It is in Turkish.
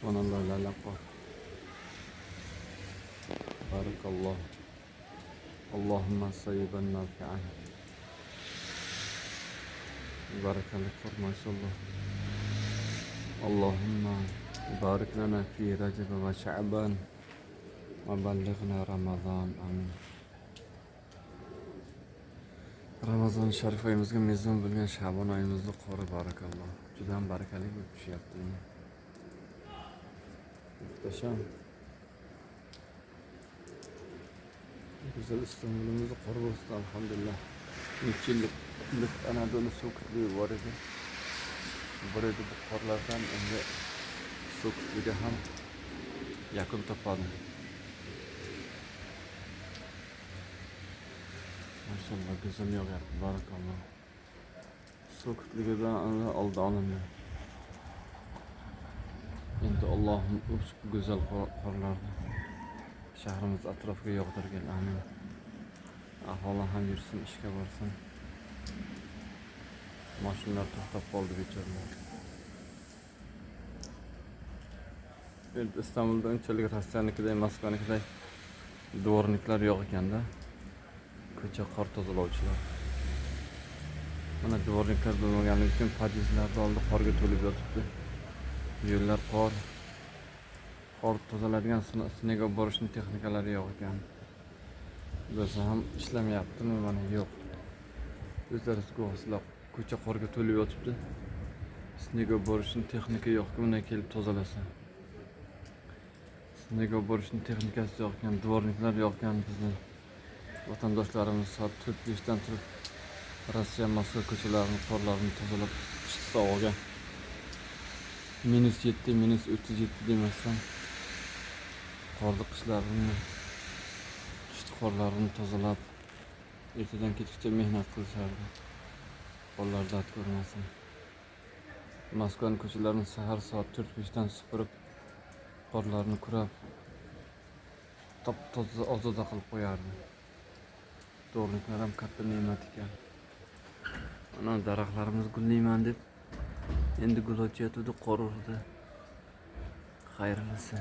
Subhanallah la la qor. Barakallah. Allahumma sayyiban nafi'an. Barakallah qor maşallah. Allahumma barik lana fi Rajab ve Şaban ve ballighna Ramazan. Amin. Ramazon sharif oyimizga mezon bo'lgan Shabon oyimizni qori barakalloh. Juda ham barakali bo'lib tushyapti. Muhtasham. Güzel İstanbul'umuzu. Uch yillik yillik Anadolu bor edi. Bir edi bu qorlardan endi suv kirligi ham yakun topadi. Maşallah güzel yog'yapti barakalloh. Suv kirligidan oldi olindi. Endi Allohim ushbu go'zal qor- qorlarni shahrimiz atrofiga yog'dirgin amin. Aholi ham yursin, ishga borsin. Mashinalar to'xtab qoldi bechoralar. Endi Istanbulda unchalik Rossiyanikiday, Moskvanikiday dvorniklar yo'q ekanda. Ko'cha qor tozalovchilar. Mana dvorniklar bo'lmaganligi uchun podyezdlarni oldi qorga to'lib yotibdi. Yo'llar qor. Qor tozaladigan sn- borishni texnikalari yo'q ekan. Bo'lsa ham ishlamayaptimi? Mana yo'q. O'zlari guvohsizlar ko'cha qorga to'lib yotibdi. Snega borishni texnika yo'q, undan kelib tozalasa. Snega borishni texnikasi yo'q ekan, dvorniklar yo'q ekan bizni vatandoshlarimiz soat to'rt beshdan turib Rossiya Moskva ko'chalarini, qorlarini tozalab qishki olgan minus 7, minus 37 demasdan qorli qishlarini, qishki qorlarini tozalab ertadan kechgacha mehnat qilishardi. Qo'llar dard ko'rmasin. Moskvaning ko'chalarini sahar soat 4-5 dan supurib qorlarni kurab top toza ozoda qilib qo'yardi. Dvorniklar ham katta ne'mat ekan. Ana daraxtlarimiz gullayman deb endi gul ochayotgandi qoruvda xayrlisi.